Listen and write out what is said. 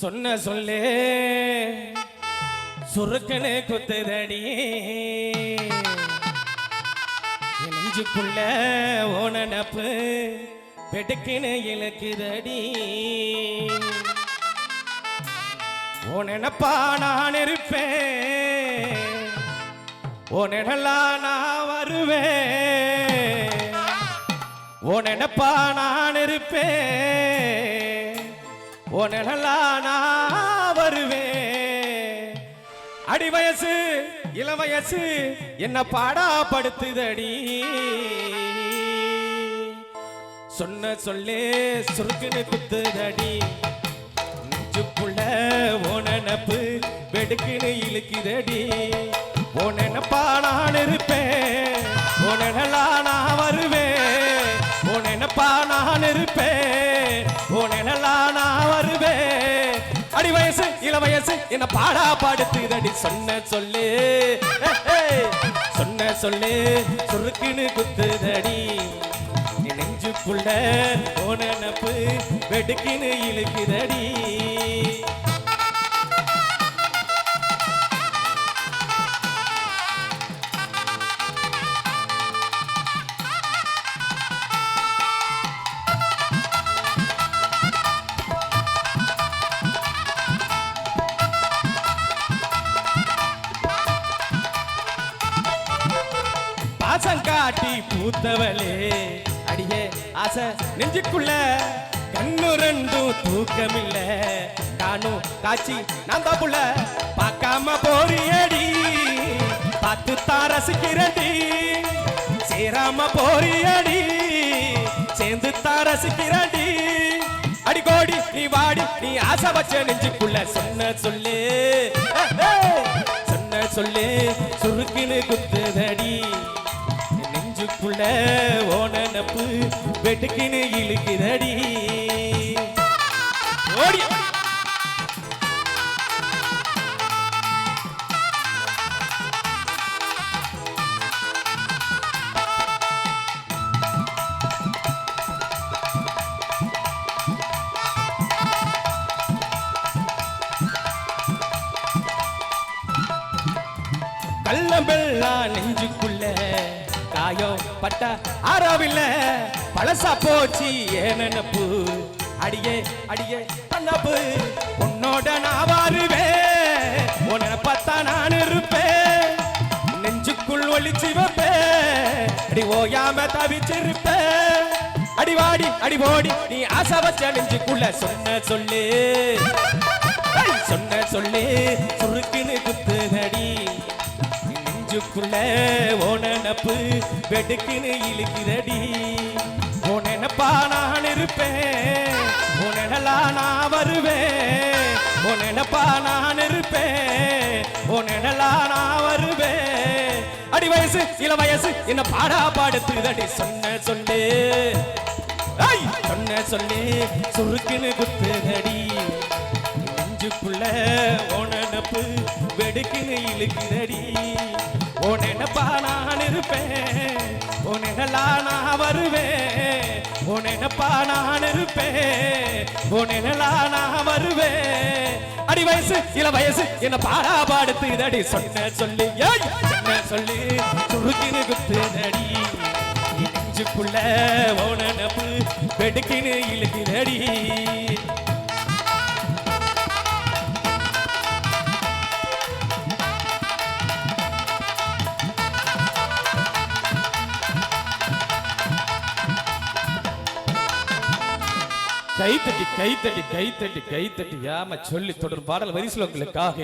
சொன்ன சொல்லே. சுருக்கனு குத்துதடி. நெஞ்சுக்குள்ள ஓனப்பு இழக்குதடி. ஓ நினப்பா நான் இருப்பேன். ஓ நிழலா நான் வருவேன். ஓ நினப்பா நான் இருப்பேன். ஓ நான் வருவேன் அடி வயசு இள வயசு என்ன பாடா படுத்துதடி சொன்ன சொல்லே சுருக்குன்னு குத்துதடி. நெஞ்சுக்குள்ள ஓனப்பு வெடுக்குன்னு இழுக்குதடி. ஓனப்பா நான் இருப்பேன். ஓனலா நான் வருவேன் ஓனப்பா நான் இருப்பேன். வயசு. என்ன பாடா பாடுத்துதடி சொன்ன சொல்லு. சொன்ன சொல்லு. சுருக்குன்னு குத்துதடி. என் நெஞ்சுக்குள்ள ஓனப்பு வெடுக்கின்னு இழுக்குதடி. பாசம் காட்டி பூத்தவளே. அடியே ஆசை நெஞ்சுக்குள்ள கண்ணு ரெண்டும் தூக்கமில்ல. நானும் காட்சி நான் தாப்புல பார்க்காம போறியடி. பார்த்து தான் ரசிக்கிறடி சேராம போறியடி. சேர்ந்து தான் ரசிக்கிறடி அடி கோடி நீ வாடி நீ ஆசை வச்ச நெஞ்சுக்குள்ள சொன்ன சொல்லு. சொன்ன சொல்லு. சுருக்குன்னு குத்துதே. புள்ள நெஞ்சுக்குள்ள ஓனப்பு வெட்டுக்கின்னு இழுக்குதடி ஓடி. கள்ளம் நெஞ்சுக்குள்ள. காயம் பட்ட ஆறாவில்ல. பழசா போச்சு ஏன் நினப்பு. அடியே அடியே தன்னப்பு உன்னோட நான் வாருவேன். உன்னை பார்த்தா நான் இருப்பேன். நெஞ்சுக்குள் ஒளிச்சு வைப்பேன். அடி ஓயாம தவிச்சிருப்பேன். அடி வாடி அடி ஓடி நீ ஆசை வச்ச நெஞ்சுக்குள்ள சொன்ன சொல்லு. சொன்ன சொல்லு. சுருக்குன்னு குத்து. நெஞ்சுக்குள்ள ஓனப்பு வெடுக்குன்னு இழுக்கிறடி. உனப்பா நான் இருப்பேன் உனலா நான் வருவேன். உனப்பா நான் இருப்பேன் உனலா நான் வருவேன். அடி வயசு இள வயசு என்ன பாடா பாடுத்துதடி சொன்ன சொல்லு. சொன்ன சொல்லு சுருக்குன்னு குத்துதடி. நெஞ்சுக்குள்ள ஓனப்பு வெடுக்குன்னு இழுக்குதடி ஓ நினப்பா நான் இருப்பேன். ஓ நிழலா நான் வருவேன். ஓ நினப்பா நான் இருப்பேன். ஓ நிழலா நான் வருவேன். அடி வயசு இள வயசு என்ன பாடா பாடுத்துதடி சொன்ன சொல்லி? சொன்ன சொல்லி? சுருக்கின்னு குத்துதடி. நெஞ்சுக்குள்ள ஓனப்பு வெடுக்கினு இழுக்குதடி கைத்தட்டி கைத்தட்டி கைத்தட்டி கைத்தட்டி. ஏம சொல்லி தொடரும் பாடல் வரிசலங்களுக்காக